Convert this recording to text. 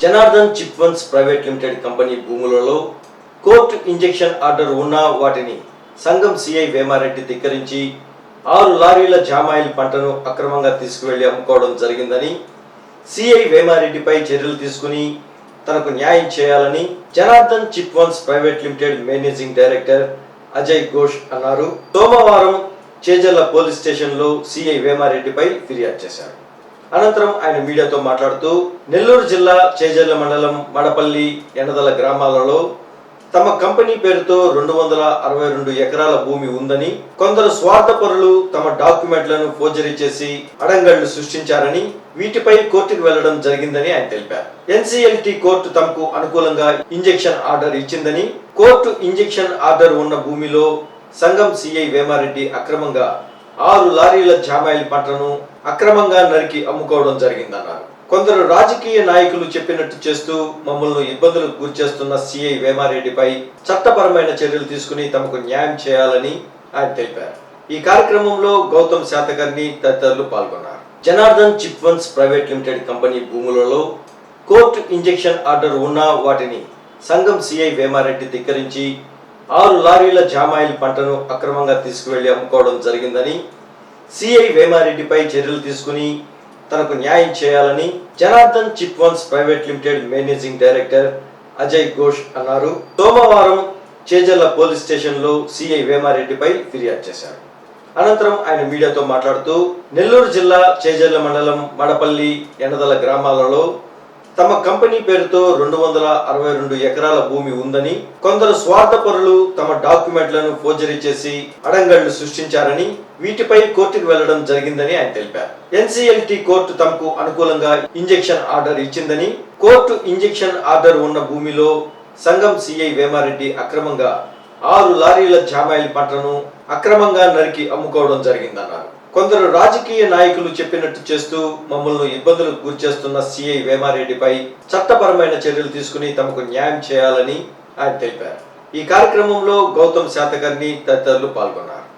Janardhan Chitvans private limited company భూములలో court injection order ఉన్నా వాటిని సంఘం సిఐ వేమారెడ్డి ధిక్కరించి ఆరు లారీల జామాయిల్ పంటను అక్రమంగా తీసుకువెళ్ళి అమ్ముకోవడం జరిగిందని సిఐ వేమారెడ్డిపై చర్యలు తీసుకుని తనకు న్యాయం చేయాలని Janardhan Chitvans private limited managing director Ajay Ghosh అన్నారు. సోమవారం చేజర్ల పోలీస్ స్టేషన్లో సిఐ వేమారెడ్డిపై ఫిర్యాదు చేశారు. అనంతరం ఆయన మీడియాతో మాట్లాడుతూ నెల్లూరు జిల్లా చేజర్ల మండలం మడపల్లి ఎండదల గ్రామాలలో తమ కంపెనీ పేరుతో రెండు వందల అరవై రెండు ఎకరాల భూమి ఉందని కొందరు స్వార్థపరులు తమ డాక్యుమెంట్లను ఫోర్జరీ చేసి అడంగళ్ళు సృష్టించారని వీటిపై కోర్టుకు వెళ్ళడం జరిగిందని ఆయన తెలిపారు. ఎన్సీఎల్టీ కోర్టు తమకు అనుకూలంగా ఇంజెక్షన్ ఆర్డర్ ఇచ్చిందని కోర్టు ఇంజెక్షన్ ఆర్డర్ ఉన్న భూమిలో సంఘం సిఐ వేమారెడ్డి అక్రమంగా ఆరు లారీల జామాయిల్ పంటను అక్రమంగా నరికి అమ్ముకోవడం జరిగిందన్నారు. కొందరు రాజకీయ నాయకులు చెప్పినట్టు చేస్తూ మమ్మల్ని ఇబ్బందులకు గురిచేస్తున్న సిఐ వేమారెడ్డిపై చట్టపరమైన చర్యలు తీసుకుని తమకు న్యాయం చేయాలని ఆయన తెలిపారు. ఈ కార్యక్రమంలో గౌతమ్ శాతకర్ణి తదితరులు పాల్గొన్నారు. Janardhan Chitvans private limited company భూములలో కోర్టు ఇంజెక్షన్ ఆర్డర్ ఉన్నా వాటిని సంఘం సిఐ వేమారెడ్డి ధిక్కరించి ఆరు లారీల జామాయిల్ పంటను అక్రమంగా తీసుకువెళ్ళి అమ్ముకోవడం జరిగిందని సిఐ వేమారెడ్డిపై చర్యలు తీసుకుని తనకు న్యాయం చేయాలని Janardhan Chitvans private limited managing director Ajay Ghosh అన్నారు. సోమవారం చేజల్ల పోలీస్ స్టేషన్లో సిఐ వేమారెడ్డిపై ఫిర్యాదు చేశారు. అనంతరం ఆయన మీడియాతో మాట్లాడుతూ నెల్లూరు జిల్లా చేజల్ల మండలం మడపల్లి ఎండదల గ్రామాలలో తమ కంపెనీ పేరుతో రెండు వందల అరవై రెండు ఎకరాల భూమి ఉందని కొందరు స్వార్థపరులు తమ డాక్యుమెంట్లను ఫోర్జరీ చేసి అడంగళ్ళు సృష్టించారని వీటిపై కోర్టుకు వెళ్ళడం జరిగిందని ఆయన తెలిపారు. ఎన్సీఎల్టీ కోర్టు తమకు అనుకూలంగా ఇంజెక్షన్ ఆర్డర్ ఇచ్చిందని కోర్టు ఇంజెక్షన్ ఆర్డర్ ఉన్న భూమిలో సంఘం సిఐ వేమారెడ్డి అక్రమంగా ఆరు లారీల జామాయిల్ పంటను అక్రమంగా నరికి అమ్ముకోవడం జరిగిందన్నారు. కొందరు రాజకీయ నాయకులు చెప్పినట్టు చేస్తూ మమ్మల్ని ఇబ్బందులకు గురిచేస్తున్న సిఐ వేమారెడ్డిపై చట్టపరమైన చర్యలు తీసుకుని తమకు న్యాయం చేయాలని ఆయన తెలిపారు. ఈ కార్యక్రమంలో గౌతమ్ శాతకర్ణి తదితరులు పాల్గొన్నారు.